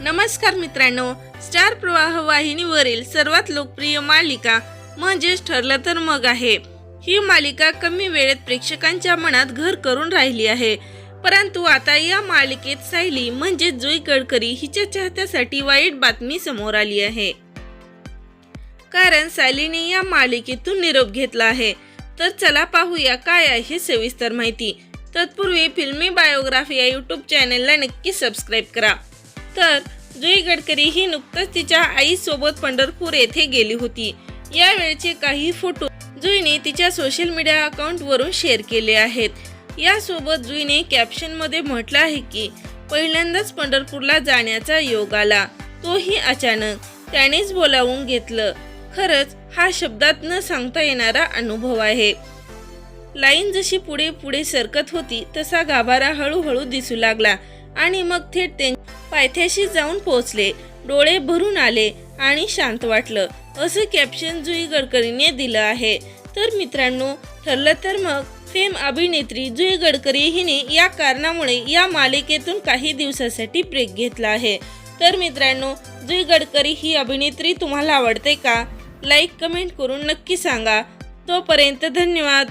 नमस्कार मित्रांनो स्टार प्रवाह वाहिनीवरील सर्वात लोकप्रिय मालिका म्हणजेच ठरलं तर मग आहे. ही मालिका कमी वेळेत प्रेक्षकांच्या मनात घर करून राहिली आहे. परंतु आता या मालिकेत सायली म्हणजे जुई गडकरी हिच्या चाहत्यासाठी वाईट बातमी समोर आली आहे. कारण सायलीने या मालिकेतून निरोप घेतला आहे. तर चला पाहूया काय आहे सविस्तर माहिती. तत्पूर्वी फिल्मी बायोग्राफी या यूट्यूब चॅनलला नक्की सबस्क्राईब करा. तर जुई गडकरी ही नुकतंच तिच्या आईसोबत पंढरपूर येथे गेली होती. यावेळचे काही फोटो जुईने तिच्या सोशल मीडिया अकाउंटवरून शेअर केले आहेत. यासोबत जुईने कॅप्शनमध्ये म्हटलं आहे की पहिल्यांदाच पंढरपूरला जाण्याचा योग आला. तोही अचानक. त्यानेच बोलावून घेतलं. खरंच हा शब्दात न सांगता येणारा अनुभव आहे. लाईन जशी पुढे पुढे सरकत होती तसा गाभारा हळूहळू दिसू लागला. आणि मग थेट ते पायथ्याशी जाऊन पोहोचले. डोळे भरून आले आणि शांत वाटलं. असं कॅप्शन जुई गडकरीने दिलं आहे. तर मित्रांनो ठरलं तर मग फेम अभिनेत्री जुई गडकरी हिने या कारणामुळे या मालिकेतून काही दिवसासाठी ब्रेक घेतला आहे. तर मित्रांनो जुई गडकरी ही अभिनेत्री तुम्हाला आवडते का? लाईक कमेंट करून नक्की सांगा. तोपर्यंत धन्यवाद.